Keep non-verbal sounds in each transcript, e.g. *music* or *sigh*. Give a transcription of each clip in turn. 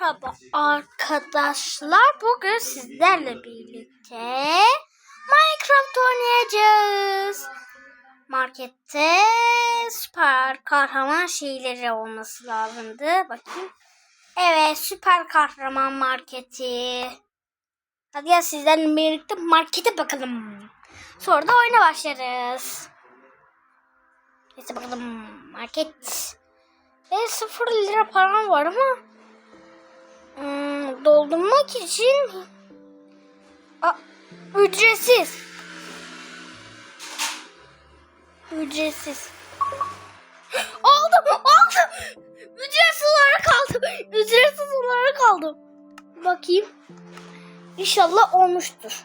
Merhaba arkadaşlar. Bugün sizlerle birlikte Minecraft oynayacağız. Markette süper kahraman şeyleri olması lazımdı. Bakayım. Evet süper kahraman marketi. Hadi ya sizlerle birlikte markete bakalım. Sonra da oyuna başlarız. Neyse bakalım market. Ve sıfır lira param var ama Hmm, doldurmak için Aa, ücretsiz. Ücretsiz. *gasps* Aldım, aldım. Ücretsiz olarak aldım. Ücretsiz olarak aldım. Bakayım. İnşallah olmuştur.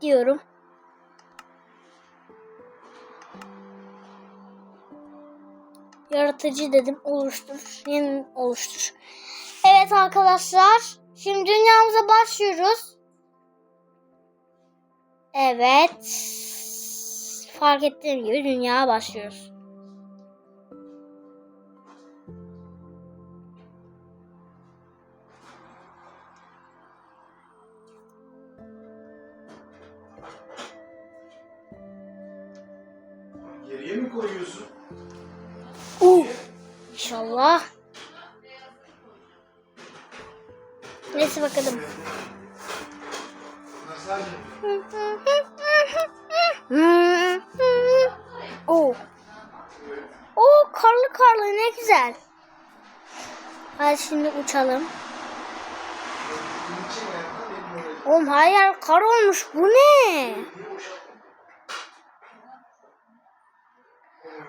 Diyorum. Yaratıcı dedim. Oluştur. Yeni oluştur. Evet arkadaşlar. Şimdi dünyamıza başlıyoruz. Evet. Fark ettiğim gibi dünyaya başlıyoruz. Geriye mi koyuyorsun? Uh, İnşallah. Neyse bakalım. Oo. *laughs* Oo karlı karlı ne güzel. Hadi şimdi uçalım. Oğlum her yer kar olmuş. Bu ne?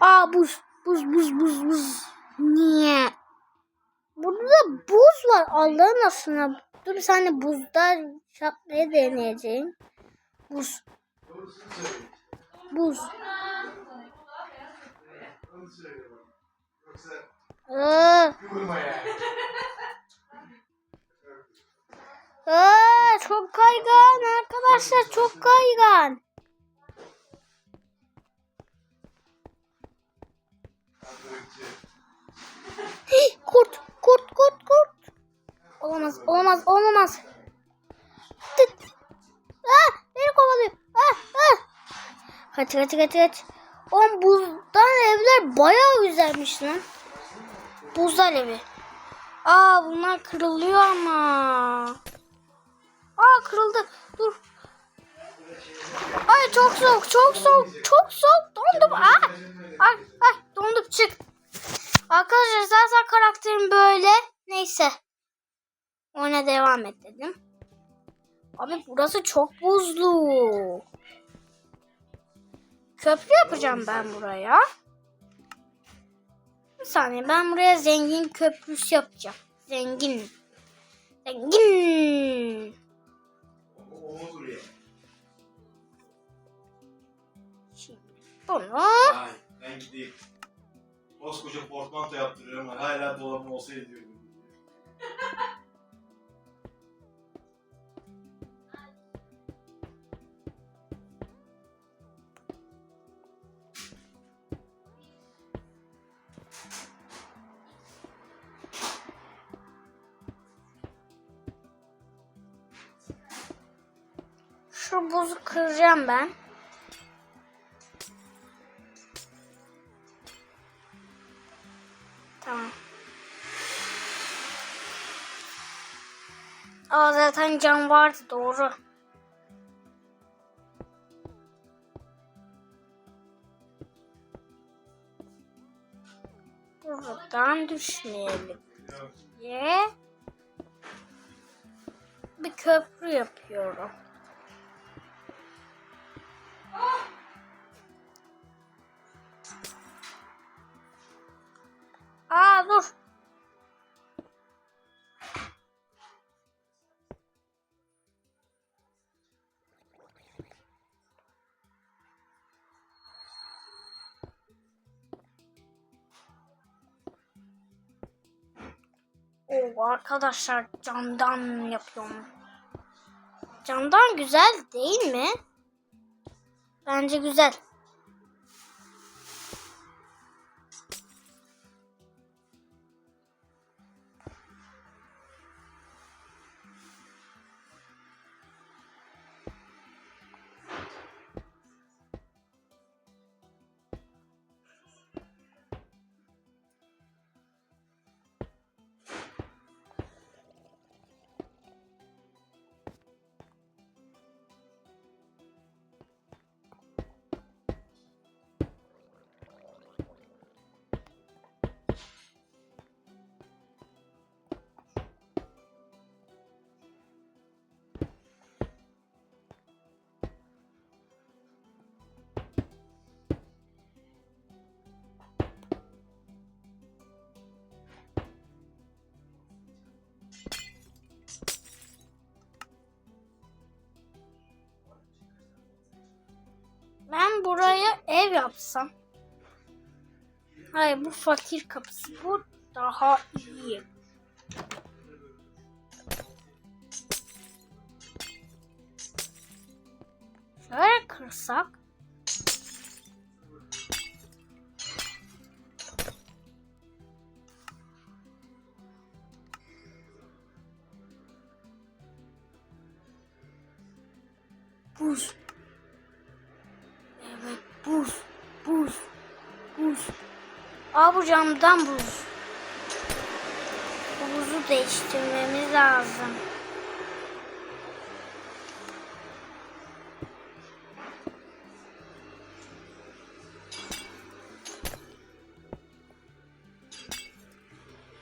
Aa buz. Buz buz buz buz. Niye? Burada buz var. Allah'ın aslında. Dur bir saniye buzda şapkayı deneyeceğim. Buz. Buz. Aa, aa, çok kaygan arkadaşlar çok kaygan. Hih, kurt kurt kurt kurt. Olamaz olamaz olamaz. Tıt. Aa, beni kovalıyor. Ah, ah. Kaç kaç kaç kaç. Oğlum buzdan evler bayağı güzelmiş lan. Buzdan evi. Aa bunlar kırılıyor ama. Aa kırıldı. Dur. Ay çok soğuk, çok soğuk, çok soğuk. Dondum. Aa. Ay, ay dondum çık. Arkadaşlar zaten karakterim böyle. Neyse. Oyuna devam et dedim. Abi burası çok buzlu. Köprü yapacağım ben buraya. Bir saniye ben buraya zengin köprüsü yapacağım. Zengin. Zengin. Şimdi bunu. Ay ben gideyim. Koskoca portmanto yaptırıyorum. Hala dolabım olsaydı diyorum. *laughs* Şu buzu kıracağım ben. Tamam. Aa zaten cam vardı doğru. Buradan düşmeyelim diye bir köprü yapıyorum. Aa dur. Oo arkadaşlar camdan yapıyorum. Camdan güzel değil mi? Bence güzel. Ev yapsam. Hayır bu fakir kapısı. Bu daha iyi. Şöyle kırsak. Buz. Aa camdan buz. Bu buzu değiştirmemiz lazım.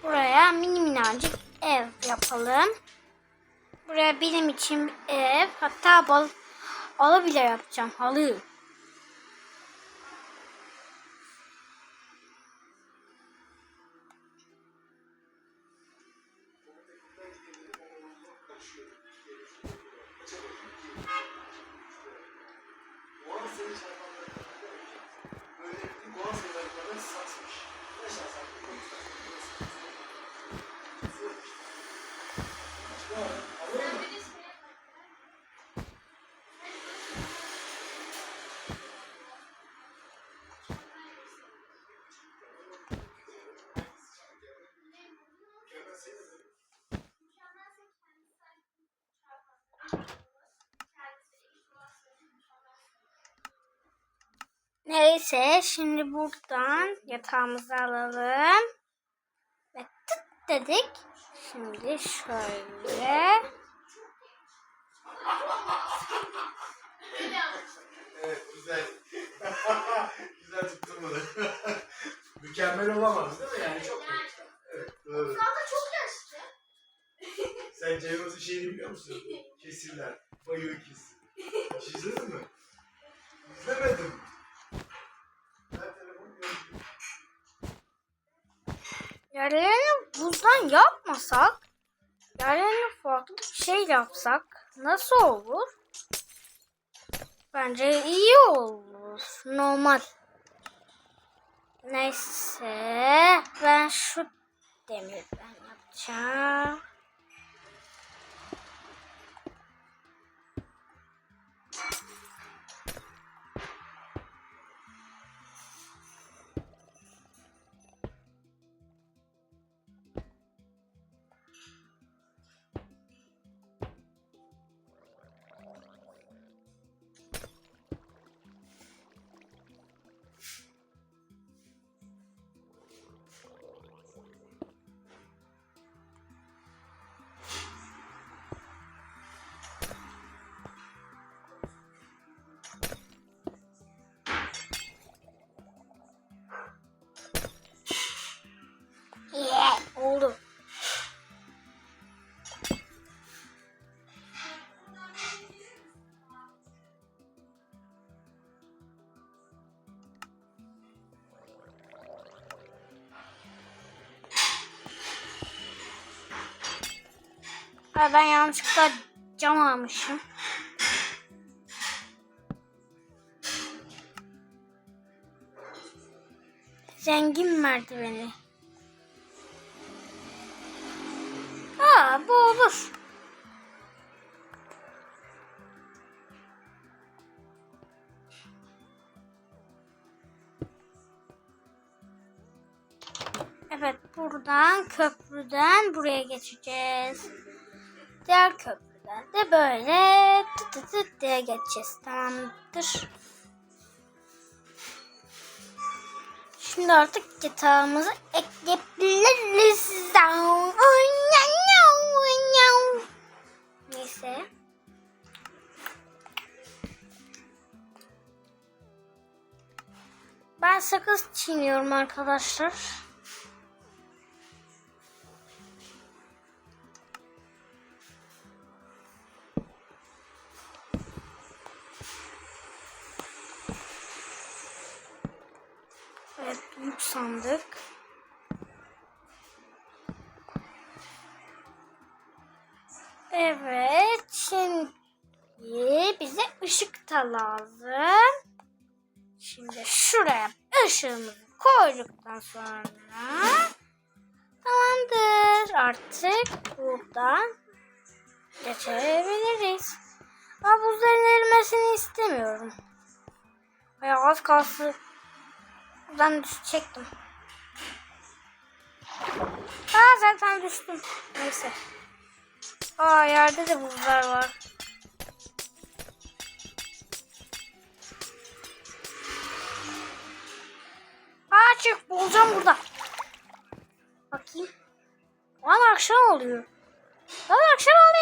Buraya mini minnacık ev yapalım. Buraya benim için ev. Hatta bal halı bile yapacağım. Halı. Neyse şimdi buradan yatağımızı alalım. Ve tık dedik. Şimdi şöyle. Evet güzel. *laughs* güzel tuttun bunu. *laughs* Mükemmel olamaz değil mi yani çok iyi. Evet doğru. Sen Ceyhun'un şeyini biliyor musun? Kesirler. Bayığı kesin. Hiç mi? İzlemedim. Ben. Yerlerini buzdan yapmasak, yerlerini farklı bir şey yapsak nasıl olur? Bence iyi olur. Normal. Neyse ben şu demirden yapacağım. Ha, ben yanlışlıkla cam almışım. Zengin merdiveni. Ha bu olur. Evet buradan köprüden buraya geçeceğiz. Diğer köprüden de böyle tıt tıt tıt diye geçeceğiz. Tamamdır. Şimdi artık yatağımızı ekleyebiliriz. Neyse. Ben sakız çiğniyorum arkadaşlar. Sandık. Evet şimdi bize ışık da lazım. Şimdi şuraya ışığımızı koyduktan sonra tamamdır. Artık buradan geçebiliriz. Ama buzların erimesini istemiyorum. Bayağı az kalsın. Buradan düşecektim. Aa zaten düştüm. Neyse. Aa yerde de buzlar var. Aa çık bulacağım burada. Bakayım. Lan akşam oluyor. Lan akşam oluyor.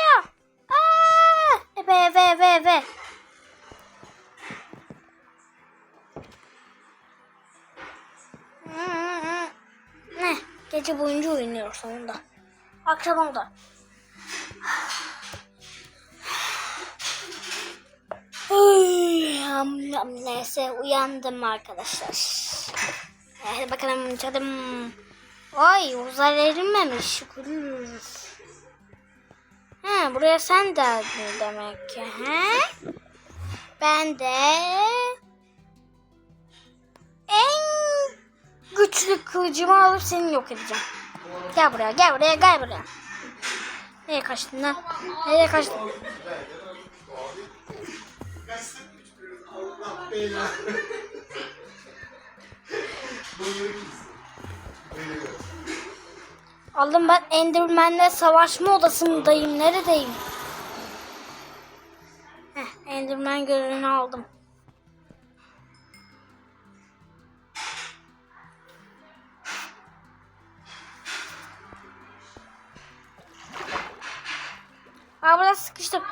Gece boyunca oynuyor sonunda. Akşam oldu. Neyse uyandım arkadaşlar. Hadi bakalım canım. Ay uzay erinmemiş şükür. Ha buraya sen geldin demek ki. He? Ben de en güçlü kılıcımı alıp seni yok edeceğim. Gel buraya gel buraya gel buraya. Nereye kaçtın lan? Nereye kaçtın? Aldım ben Enderman'le savaşma odasındayım. Neredeyim? Heh, Enderman görevini aldım. Aa burada sıkıştım.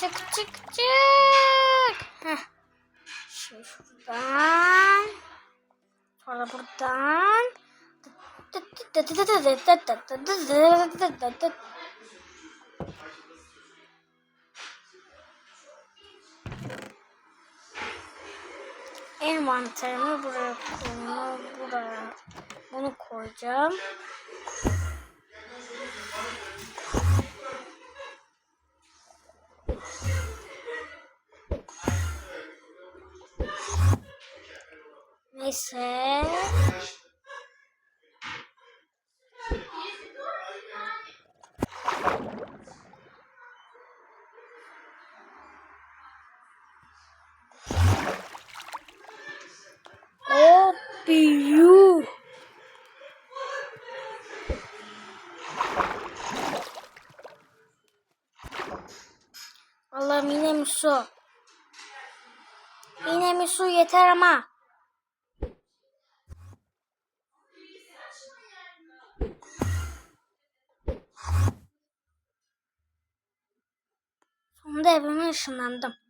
Çık çık çık. Heh. Şimdi şuradan. Sonra buradan. Envanterimi buraya koyma, buraya bunu koyacağım. Neyse. O büyük. Allah'ım yine mi su? Yine mi su yeter ama. 是男的。